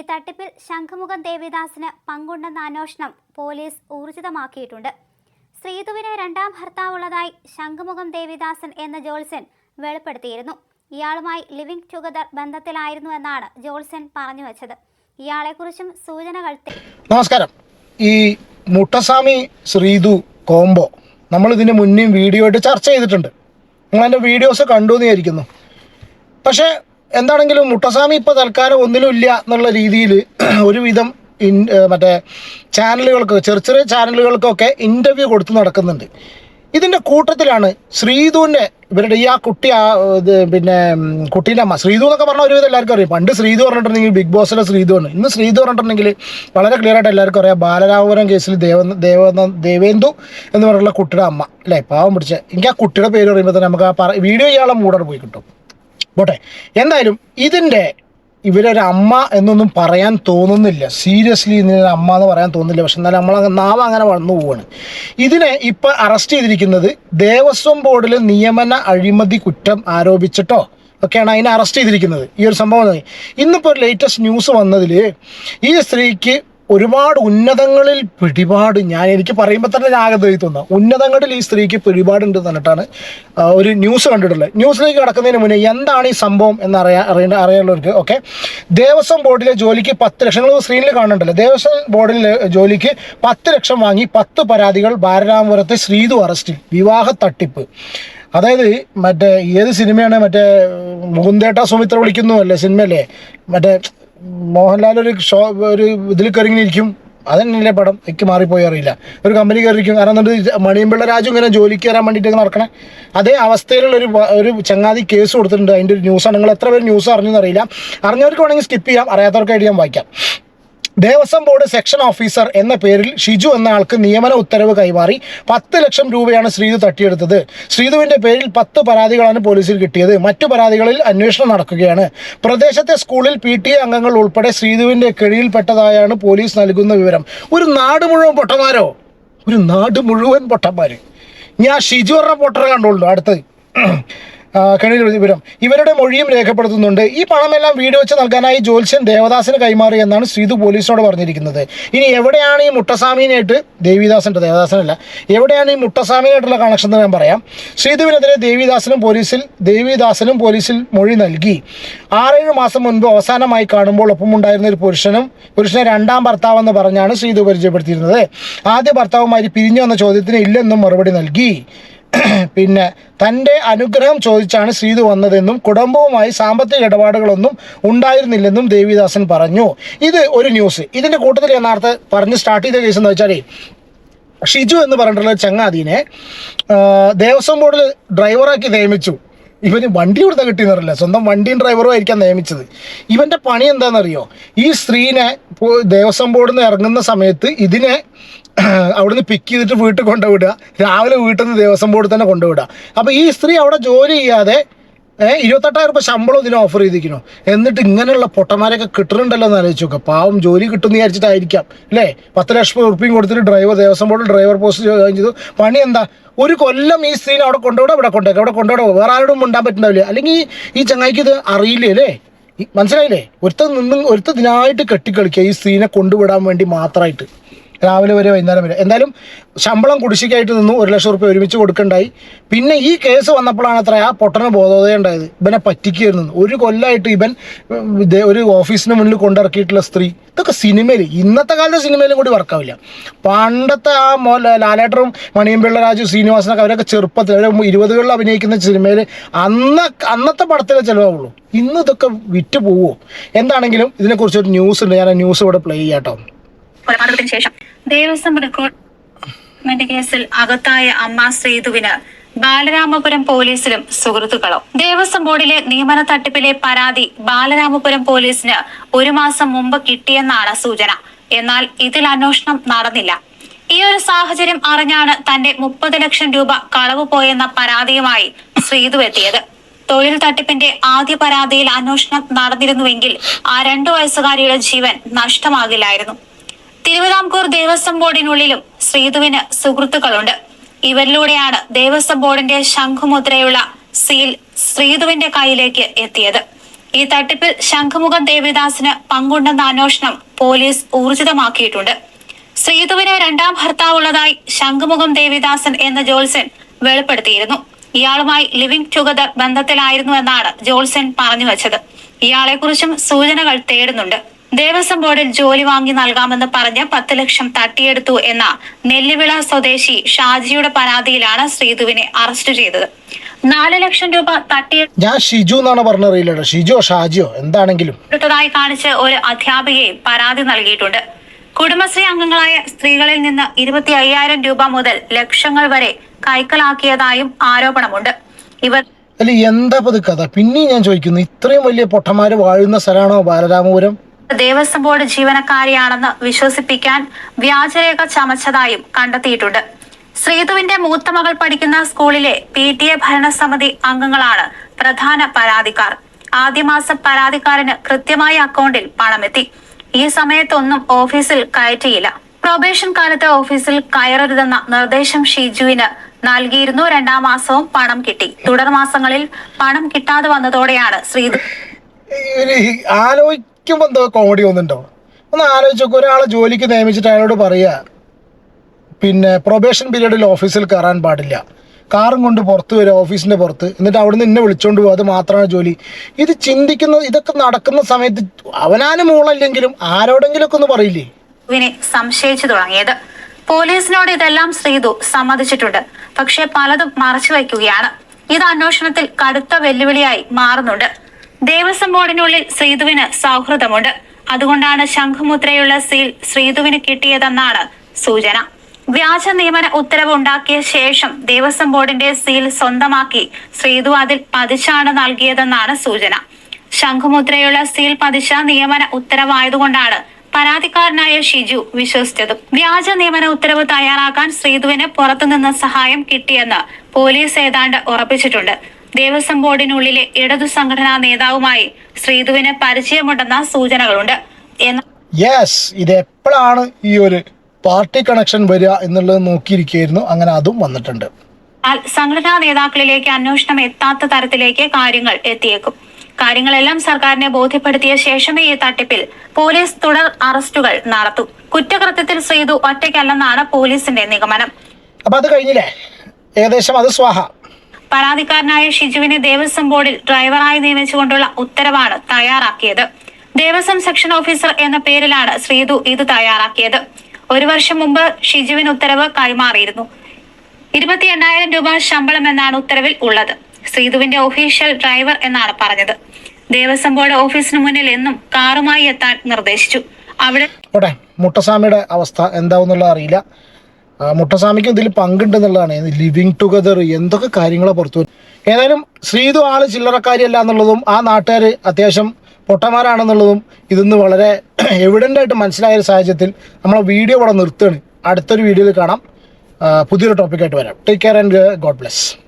ഈ തട്ടിപ്പിൽ ശംഖുമുഖം ദേവിദാസിന് പങ്കുണ്ടെന്ന അന്വേഷണം പോലീസ് ഊർജിതമാക്കിയിട്ടുണ്ട്. ശ്രീതുവിന് രണ്ടാം ഭർത്താവുള്ളതായി ശംഖുമുഖം ദേവിദാസൻ എന്ന ജോൾസൻ വെളിപ്പെടുത്തിയിരുന്നു. ഇയാളുമായി ലിവിംഗ് ടുഗദർ ബന്ധത്തിലായിരുന്നു എന്നാണ് ജോൾസൻ പറഞ്ഞു വെച്ചത്. ഇയാളെക്കുറിച്ചും സൂചനകൾ നമസ്കാരം. ഈ മുട്ടസ്വാമി ശ്രീതു കോംബോ നമ്മൾ ഇതിന് മുന്നേ വീഡിയോ ആയിട്ട് ചർച്ച ചെയ്തിട്ടുണ്ട്. നിങ്ങൾ എന്റെ വീഡിയോസ് കണ്ടു എന്ന് വിചാരിക്കുന്നു. പക്ഷേ എന്താണെങ്കിലും മുട്ടസ്വാമി ഇപ്പോൾ തൽക്കാലം ഒന്നിലും ഇല്ല എന്നുള്ള രീതിയിൽ ഒരുവിധം ഇൻ മറ്റേ ചാനലുകൾക്ക് ചെറിയ ചെറിയ ചാനലുകൾക്കൊക്കെ ഇന്റർവ്യൂ കൊടുത്ത് നടക്കുന്നുണ്ട്. ഇതിന്റെ കൂട്ടത്തിലാണ് ശ്രീധുവിന്റെ ഇവരുടെ ഈ ആ കുട്ടി ആ ഇത് പിന്നെ കുട്ടീന്റെ അമ്മ ശ്രീധു എന്നൊക്കെ പറഞ്ഞാൽ ഒരുവിധം എല്ലാവർക്കും അറിയാം. പണ്ട് ശ്രീധു പറഞ്ഞിട്ടുണ്ടെങ്കിൽ ബിഗ് ബോസിലെ ശ്രീധു ആണ് ഇന്ന് ശ്രീധു പറഞ്ഞിട്ടുണ്ടെങ്കിൽ വളരെ ക്ലിയർ ആയിട്ട് എല്ലാവർക്കും അറിയാം ബാലരാമപുരം കേസിൽ ദേവ ദേവ ദേവേന്ദു എന്ന് പറഞ്ഞുള്ള കുട്ടിയുടെ അമ്മ അല്ലേ? പാവം പിടിച്ച എനിക്ക് ആ കുട്ടിയുടെ പേര് പറയുമ്പോൾ തന്നെ നമുക്ക് ആ വീഡിയോ ചെയ്യാനുള്ള മൂടാണ് പോയി കിട്ടും. പോട്ടെ. എന്തായാലും ഇതിന്റെ ഇവരൊരു അമ്മ എന്നൊന്നും പറയാൻ തോന്നുന്നില്ല. സീരിയസ്ലി ഇതിനൊരു അമ്മ എന്ന് പറയാൻ തോന്നുന്നില്ല. പക്ഷെ എന്നാലും നമ്മൾ നാം അങ്ങനെ വളർന്നു പോവാണ്. ഇതിനെ ഇപ്പം അറസ്റ്റ് ചെയ്തിരിക്കുന്നത് ദേവസ്വം ബോർഡിൽ നിയമന അഴിമതി കുറ്റം ആരോപിച്ചിട്ടോ ഒക്കെയാണ് അതിനെ അറസ്റ്റ് ചെയ്തിരിക്കുന്നത്. ഈ ഒരു സംഭവം ഇന്നിപ്പോൾ ഒരു ലേറ്റസ്റ്റ് ന്യൂസ് വന്നതിൽ ഈ സ്ത്രീക്ക് ഒരുപാട് ഉന്നതങ്ങളിൽ പിടിപാട്. ഞാൻ എനിക്ക് പറയുമ്പോൾ തന്നെ ഞാൻ ആകെ തോന്നുന്നു. ഉന്നതങ്ങളിൽ ഈ സ്ത്രീക്ക് പിടിപാടുണ്ട് തന്നിട്ടാണ് ഒരു ന്യൂസ് കണ്ടിട്ടുള്ളത്. ന്യൂസിലേക്ക് കടക്കുന്നതിന് മുന്നേ എന്താണ് ഈ സംഭവം എന്ന് അറിയാൻ അറിയേണ്ട അറിയാനുള്ളവർക്ക് ഓക്കെ ദേവസ്വം ബോർഡിലെ ജോലിക്ക് പത്ത് ലക്ഷം. നിങ്ങൾ സ്ക്രീനിൽ കാണുന്നുണ്ടല്ലോ. ദേവസ്വം ബോർഡിലെ ജോലിക്ക് പത്ത് ലക്ഷം വാങ്ങി പത്ത് പരാതികൾ ബാലരാമപുരത്തെ ശ്രീതു അറസ്റ്റിൽ വിവാഹ തട്ടിപ്പ്. അതായത് മറ്റേ ഏത് സിനിമയാണ് മറ്റേ മുകുന്ദേട്ട സുമിത്ര വിളിക്കുന്നു അല്ലേ സിനിമയല്ലേ? മറ്റേ മോഹൻലാൽ ഒരു ഷോ ഒരു ഇതിൽ കയറിങ്ങിരിക്കും അതന്നെയല്ലേ പടം? എനിക്ക് മാറിപ്പോയി അറിയില്ല. ഒരു കമ്പനി കയറിയിരിക്കും. കാരണം എന്നിട്ട് മണിയമ്പിള്ള രാജു ഇങ്ങനെ ജോലിക്ക് കയറാൻ വേണ്ടിയിട്ട് നടക്കണേ? അതേ അവസ്ഥയിലുള്ള ഒരു ഒരു ചങ്ങാതി കേസ് കൊടുത്തിട്ടുണ്ട്. അതിന്റെ ഒരു ന്യൂസാണ് നിങ്ങൾ എത്ര പേര് ന്യൂസ് അറിഞ്ഞെന്ന് അറിയില്ല. അറിഞ്ഞവർക്ക് വേണമെങ്കിൽ സ്കിപ്പ് ചെയ്യാം. അറിയാത്തവർക്കായിട്ട് ഞാൻ വായിക്കാം. ദേവസ്വം ബോർഡ് സെക്ഷൻ ഓഫീസർ എന്ന പേരിൽ ഷിജു എന്ന ആൾക്ക് നിയമന ഉത്തരവ് കൈമാറി പത്ത് ലക്ഷം രൂപയാണ് ശ്രീതു തട്ടിയെടുത്തത്. ശ്രീതുവിന്റെ പേരിൽ പത്ത് പരാതികളാണ് പോലീസിൽ കിട്ടിയത്. മറ്റു പരാതികളിൽ അന്വേഷണം നടക്കുകയാണ്. പ്രദേശത്തെ സ്കൂളിൽ പി ടി എ അംഗങ്ങൾ ഉൾപ്പെടെ ശ്രീതുവിന്റെ കെഴിയിൽപ്പെട്ടതായാണ് പോലീസ് നൽകുന്ന വിവരം. ഒരു നാട് മുഴുവൻ പൊട്ടന്മാരോ? ഒരു നാട് മുഴുവൻ പൊട്ടന്മാര്. ഞാൻ ഷിജു പറഞ്ഞ പൊട്ടറെ കണ്ടുള്ളൂ അടുത്തത്. കെണിയിൽ വിവരം ഇവരുടെ മൊഴിയും രേഖപ്പെടുത്തുന്നുണ്ട്. ഈ പണമെല്ലാം വീട് വെച്ച് നൽകാനായി ജ്യോത്സ്യൻ ദേവദാസിന് കൈമാറി എന്നാണ് ശ്രീതു പോലീസിനോട് പറഞ്ഞിരിക്കുന്നത്. ഇനി എവിടെയാണ് ഈ മുട്ടസ്വാമിനായിട്ട് ദേവിദാസിന്റെ ദേവദാസനല്ല. എവിടെയാണ് ഈ മുട്ടസ്വാമിനായിട്ടുള്ള കണക്ഷൻ എന്ന് ഞാൻ പറയാം. ശ്രീതുവിനെതിരെ ദേവിദാസനും പോലീസിൽ ദേവിദാസനും പോലീസിൽ മൊഴി നൽകി. ആറേഴ് മാസം മുൻപ് അവസാനമായി കാണുമ്പോൾ ഒപ്പമുണ്ടായിരുന്ന ഒരു പുരുഷനും പുരുഷനെ രണ്ടാം ഭർത്താവെന്ന് പറഞ്ഞാണ് ശ്രീതു പരിചയപ്പെടുത്തിയിരുന്നത്. ആദ്യ ഭർത്താവുമായി പിരിഞ്ഞു വന്ന ചോദ്യത്തിന് ഇല്ലെന്നും മറുപടി നൽകി. പിന്നെ തന്റെ അനുഗ്രഹം ചോദിച്ചാണ് ശ്രീതു വന്നതെന്നും കുടുംബവുമായി സാമ്പത്തിക ഇടപാടുകളൊന്നും ഉണ്ടായിരുന്നില്ലെന്നും ദേവിദാസൻ പറഞ്ഞു. ഇത് ഒരു ന്യൂസ്. ഇതിന്റെ കൂട്ടത്തിൽ ഞാൻ നേരത്തെ പറഞ്ഞ് സ്റ്റാർട്ട് ചെയ്ത കേസ് എന്ന് വെച്ചാൽ ഷിജു എന്ന് പറഞ്ഞിട്ടുള്ള ചങ്ങാതീനെ ദേവസ്വം ബോർഡിൽ ഡ്രൈവറാക്കി നിയമിച്ചു. ഇവന് വണ്ടി ഇവിടുന്ന് കിട്ടിയെന്നറിയില്ല. സ്വന്തം വണ്ടിയും ഡ്രൈവറും ആയിരിക്കാം നിയമിച്ചത്. ഇവന്റെ പണി എന്താണെന്നറിയോ? ഈ സ്ത്രീനെ ദേവസ്വം ബോർഡിൽ നിന്ന് ഇറങ്ങുന്ന സമയത്ത് ഇതിനെ അവിടുന്ന് പിക്ക് ചെയ്തിട്ട് വീട്ടിൽ കൊണ്ടുവിടുക. രാവിലെ വീട്ടിൽ നിന്ന് ദേവസ്വം ബോർഡിൽ തന്നെ കൊണ്ടുവിടുക. അപ്പോൾ ഈ സ്ത്രീ അവിടെ ജോലി ചെയ്യാതെ ഏഹ് ഇരുപത്തെട്ടായിരം രൂപ ശമ്പളം ഇതിന് ഓഫർ ചെയ്തിരിക്കണോ എന്നിട്ട് ഇങ്ങനെയുള്ള പൊട്ടന്മാരൊക്കെ കിട്ടുന്നുണ്ടല്ലോ എന്ന് ആലോചിച്ച് നോക്കുക പാവം ജോലി കിട്ടുമെന്ന് വിചാരിച്ചിട്ടായിരിക്കാം അല്ലേ? പത്ത് ലക്ഷം ഉറുപ്പിയും കൊടുത്തിട്ട് ഡ്രൈവർ ദേവസ്വം ബോർഡിൽ ഡ്രൈവർ പോസ്റ്റ് ജോയിൻ ചെയ്തു. പണി എന്താ? ഒരു കൊല്ലം ഈ സ്ത്രീനെ അവിടെ കൊണ്ടുപോടാ ഇവിടെ കൊണ്ടുപോയി അവിടെ കൊണ്ടുപോകും വേറെ ആരോടും ഉണ്ടാൻ പറ്റുന്നുണ്ടാവില്ല അല്ലെങ്കിൽ ഈ ചങ്ങായിക്ക് ഇത് അറിയില്ലേ അല്ലേ? മനസ്സിലായില്ലേ? ഒരുത്ത നിന്ന് ഒരുത്ത ഇതിനായിട്ട് കെട്ടിക്കളിക്കുക ഈ സ്ത്രീനെ കൊണ്ടുവിടാൻ വേണ്ടി മാത്രമായിട്ട്. രാവിലെ വരെ വൈകുന്നേരം വരെ. എന്തായാലും ശമ്പളം കുടിശ്ശിക്കായിട്ട് നിന്നു ഒരു ലക്ഷം റുപ്യ ഒരുമിച്ച് കൊടുക്കണ്ടായി. പിന്നെ ഈ കേസ് വന്നപ്പോഴാണ് അത്ര ആ പൊട്ടന് ബോധോദയം ഉണ്ടായത്. ഇവനെ പറ്റിക്കായിരുന്നു ഒരു കൊല്ലമായിട്ട് ഇവൻ ഒരു ഓഫീസിന് മുന്നിൽ കൊണ്ടിറക്കിയിട്ടുള്ള സ്ത്രീ. ഇതൊക്കെ സിനിമയിൽ ഇന്നത്തെ കാലത്തെ സിനിമയിലും കൂടി വർക്കാവില്ല. പണ്ടത്തെ ആ മോ ലാലേട്ടറും മണിയമ്പിള്ള രാജു ശ്രീനിവാസനൊക്കെ അവരൊക്കെ ചെറുപ്പത്തിൽ അവർ ഇരുപതുകളിൽ അഭിനയിക്കുന്ന സിനിമയിൽ അന്ന് അന്നത്തെ പടത്തിലെ ചിലവാകുള്ളൂ ഇന്ന് ഇതൊക്കെ വിറ്റ് പോവോ എന്താണെങ്കിലും ഇതിനെക്കുറിച്ച് ഒരു ന്യൂസ് ഉണ്ട്. ഞാൻ ആ ന്യൂസ് ഇവിടെ പ്ലേ ചെയ്യാട്ടോ കൊലപാതകത്തിന് ശേഷം ദേവസ്വം റിക്രൂട്ട്മെന്റ് കേസിൽ അകത്തായ അമ്മ ശ്രീതുവിന് ബാലരാമപുരം പോലീസിലും സുഹൃത്തുക്കളോ. ദേവസ്വം ബോർഡിലെ നിയമന തട്ടിപ്പിലെ പരാതി ബാലരാമപുരം പോലീസിന് ഒരു മാസം മുമ്പ് കിട്ടിയെന്നാണ് സൂചന. എന്നാൽ ഇതിൽ അന്വേഷണം നടന്നില്ല. ഈ ഒരു സാഹചര്യം അറിഞ്ഞാണ് തന്റെ മുപ്പത് ലക്ഷം രൂപ കളവ് പോയെന്ന പരാതിയുമായി ശ്രീതു എത്തിയത്. തൊഴിൽ തട്ടിപ്പിന്റെ ആദ്യ പരാതിയിൽ അന്വേഷണം നടന്നിരുന്നുവെങ്കിൽ ആ രണ്ടു വയസ്സുകാരിയുടെ ജീവൻ നഷ്ടമാകില്ലായിരുന്നു. തിരുവിതാംകൂർ ദേവസ്വം ബോർഡിനുള്ളിലും ശ്രീതുവിന് സുഹൃത്തുക്കളുണ്ട്. ഇവരിലൂടെയാണ് ദേവസ്വം ബോർഡിന്റെ ശംഖുമുദ്രയുള്ള സീൽ ശ്രീതുവിന്റെ കയ്യിലേക്ക് എത്തിയത്. ഈ തട്ടിപ്പിൽ ശംഖുമുഖം ദേവിദാസിന് പങ്കുണ്ടെന്ന അന്വേഷണം പോലീസ് ഊർജിതമാക്കിയിട്ടുണ്ട്. ശ്രീധുവിന് രണ്ടാം ഭർത്താവുള്ളതായി ശംഖുമുഖം ദേവിദാസൻ എന്ന ജോൾസൻ വെളിപ്പെടുത്തിയിരുന്നു. ഇയാളുമായി ലിവിംഗ് ടുഗദർ ബന്ധത്തിലായിരുന്നു എന്നാണ് ജോത്സ്യൻ പറഞ്ഞു വച്ചത്. ഇയാളെക്കുറിച്ചും സൂചനകൾ തേടുന്നുണ്ട്. ദേവസ്വം ബോർഡിൽ ജോലി വാങ്ങി നൽകാമെന്ന് പറഞ്ഞ് പത്ത് ലക്ഷം തട്ടിയെടുത്തു എന്ന നെല്ലിവിള സ്വദേശി ഷാജിയുടെ പരാതിയിലാണ് ശ്രീധുവിനെ അറസ്റ്റ് ചെയ്തത്. നാല് ലക്ഷം രൂപ തട്ടിയ ഞാൻ ഷിജു എന്നാണ് പറഞ്ഞറിയില്ലട്ടോ ഷിജോ ഷാജിയോ എന്താണെങ്കിലും. ഇട്ടതായി കാണിച്ച് ഒരു അധ്യാപികയെ പരാതി നൽകിയിട്ടുണ്ട്. കുടുംബശ്രീ അംഗങ്ങളായ സ്ത്രീകളിൽ നിന്ന് ഇരുപത്തി അയ്യായിരം രൂപ മുതൽ ലക്ഷങ്ങൾ വരെ കൈക്കലാക്കിയതായും ആരോപണമുണ്ട്. ഇവർ അല്ല എന്താ കഥ? പിന്നെയും ഞാൻ ചോദിക്കുന്നു ഇത്രയും വലിയ പൊട്ടന്മാര് വാഴുന്ന സ്ഥലമാണോ ബാലരാമപുരം? ദേവസ്വം ബോർഡ് ജീവനക്കാരിയാണെന്ന് വിശ്വസിപ്പിക്കാൻ വ്യാജരേഖ ചമച്ചതായും കണ്ടെത്തിയിട്ടുണ്ട്. ശ്രീതുവിന്റെ മൂത്ത മകൾ പഠിക്കുന്ന സ്കൂളിലെ പി ടി എ ഭരണസമിതി അംഗങ്ങളാണ് പ്രധാന പരാതിക്കാർ. ആദ്യമാസം പരാതിക്കാരന് കൃത്യമായി അക്കൗണ്ടിൽ പണമെത്തി. ഈ സമയത്തൊന്നും ഓഫീസിൽ കയറ്റിയില്ല. പ്രൊബേഷൻ കാലത്ത് ഓഫീസിൽ കയറരുതെന്ന നിർദ്ദേശം ഷിജുവിന് നൽകിയിരുന്നു. രണ്ടാം മാസവും പണം കിട്ടി. തുടർ മാസങ്ങളിൽ പണം കിട്ടാതെ വന്നതോടെയാണ് ശ്രീതു ആലോചിക്കുമ്പോ എന്തോ കോമഡി ഒന്നുണ്ടോ ഒന്ന് ആലോചിച്ച് ഒരാളെ ജോലിക്ക് നിയമിച്ചിട്ട് അയാളോട് പറയുക പിന്നെ പ്രൊബേഷൻ പീരീഡിൽ ഓഫീസിൽ കയറാൻ പാടില്ല. കാറും കൊണ്ട് പുറത്ത് വരിക ഓഫീസിന്റെ പുറത്ത്. എന്നിട്ട് അവിടുന്ന് എന്നെ വിളിച്ചുകൊണ്ട് പോകും അത് മാത്രമാണ് ജോലി. ഇത് ചിന്തിക്കുന്ന ഇതൊക്കെ നടക്കുന്ന സമയത്ത് അവനാനും മൂളല്ലെങ്കിലും ആരോടെങ്കിലും ഒക്കെ ഒന്ന് പറയില്ലേ? ഇതിനെ സംശയിച്ചു തുടങ്ങിയത്. പോലീസിനോട് ഇതെല്ലാം ശ്രീതു സമ്മതിച്ചിട്ടുണ്ട്. പക്ഷെ പലതും മറച്ചു വയ്ക്കുകയാണ്. ഇത് അന്വേഷണത്തിൽ കടുത്ത വെല്ലുവിളിയായി മാറുന്നുണ്ട്. ദേവസ്വം ബോർഡിനുള്ളിൽ ശ്രീതുവിന് സൗഹൃദമുണ്ട്. അതുകൊണ്ടാണ് ശംഖുമുദ്രയുള്ള സീൽ ശ്രീതുവിന് കിട്ടിയതെന്നാണ് സൂചന. വ്യാജ നിയമന ഉത്തരവ് ഉണ്ടാക്കിയ ശേഷം ദേവസ്വം ബോർഡിന്റെ സീൽ സ്വന്തമാക്കി ശ്രീതു അതിൽ പതിച്ചാണ് നൽകിയതെന്നാണ് സൂചന. ശംഖുമുദ്രയുള്ള സീൽ പതിച്ച നിയമന ഉത്തരവായതുകൊണ്ടാണ് പരാതിക്കാരനായ ഷിജു വിശ്വസിച്ചത്. വ്യാജ നിയമന ഉത്തരവ് തയ്യാറാക്കാൻ ശ്രീധുവിന് പുറത്തുനിന്ന് സഹായം കിട്ടിയെന്ന് പോലീസ് ഏതാണ്ട് ഉറപ്പിച്ചിട്ടുണ്ട്. ദേവസ്വം ബോർഡിനുള്ളിലെ ഇടതു സംഘടനാ നേതാവുമായി ശ്രീധുവിന് പരിചയമുണ്ടെന്ന സൂചനകളുണ്ട്. യെസ് ഇത് എപ്പോഴാണ് ഈ ഒരു പാർട്ടി കണക്ഷൻ വരിക എന്നുള്ളത് നോക്കിയിരിക്കുകയായിരുന്നു. അങ്ങനെ അതും വന്നിട്ടുണ്ട്. സംഘടനാ നേതാക്കളിലേക്ക് അന്വേഷണം എത്താത്ത തരത്തിലേക്ക് കാര്യങ്ങൾ എത്തിയേക്കും. കാര്യങ്ങളെല്ലാം സർക്കാരിനെ ബോധ്യപ്പെടുത്തിയ ശേഷമേ ഈ തട്ടിപ്പിൽ പോലീസ് തുടർ അറസ്റ്റുകൾ നടത്തൂ. കുറ്റകൃത്യത്തിൽ ശ്രീതു ഒറ്റയ്ക്കല്ലെന്നാണ് പോലീസിന്റെ നിഗമനം. അപ്പൊ അത് കഴിഞ്ഞില്ലേ? ഏകദേശം അത് സ്വാഹ. പരാതിക്കാരനായ ഷിജുവിനെ ദേവസ്വം ബോർഡിൽ ഡ്രൈവറായി നിയമിച്ചുകൊണ്ടുള്ള ഉത്തരവാണ് തയ്യാറാക്കിയത്. ദേവസ്വം സെക്ഷൻ ഓഫീസർ എന്ന പേരിലാണ് ശ്രീതു ഇത് തയ്യാറാക്കിയത്. ഒരു വർഷം മുമ്പ് ഷിജുവിന് ഉത്തരവ് കൈമാറിയിരുന്നു. ഇരുപത്തി എണ്ണായിരം രൂപ ശമ്പളം എന്നാണ് ഉത്തരവിൽ ഉള്ളത്. ശ്രീതുവിന്റെ ഒഫീഷ്യൽ ഡ്രൈവർ എന്നാണ് പറഞ്ഞത്. ദേവസ്വം ബോർഡ് ഓഫീസിന് മുന്നിൽ എന്നും കാറുമായി എത്താൻ നിർദ്ദേശിച്ചു. അവിടെ മുട്ടസ്വാമിയുടെ അവസ്ഥ എന്താവുന്നുള്ളത് അറിയില്ല. മുട്ടസ്വാമിക്കും ഇതിൽ പങ്കുണ്ടെന്നുള്ളതാണ്. ലിവിങ് ടുഗദർ എന്തൊക്കെ കാര്യങ്ങളാണ് പുറത്തു ഏതായാലും ശ്രീതു ആൾ ചില്ലറക്കാരിയല്ല എന്നുള്ളതും ആ നാട്ടുകാർ അത്യാവശ്യം പൊട്ടന്മാരാണെന്നുള്ളതും ഇതിന്ന് വളരെ എവിഡന്റ് ആയിട്ട് മനസ്സിലായ സാഹചര്യത്തിൽ നമ്മളെ വീഡിയോ ഇവിടെ നിർത്തുകയാണ്. അടുത്തൊരു വീഡിയോയിൽ കാണാം. പുതിയൊരു ടോപ്പിക്കായിട്ട് വരാം. Take care and God bless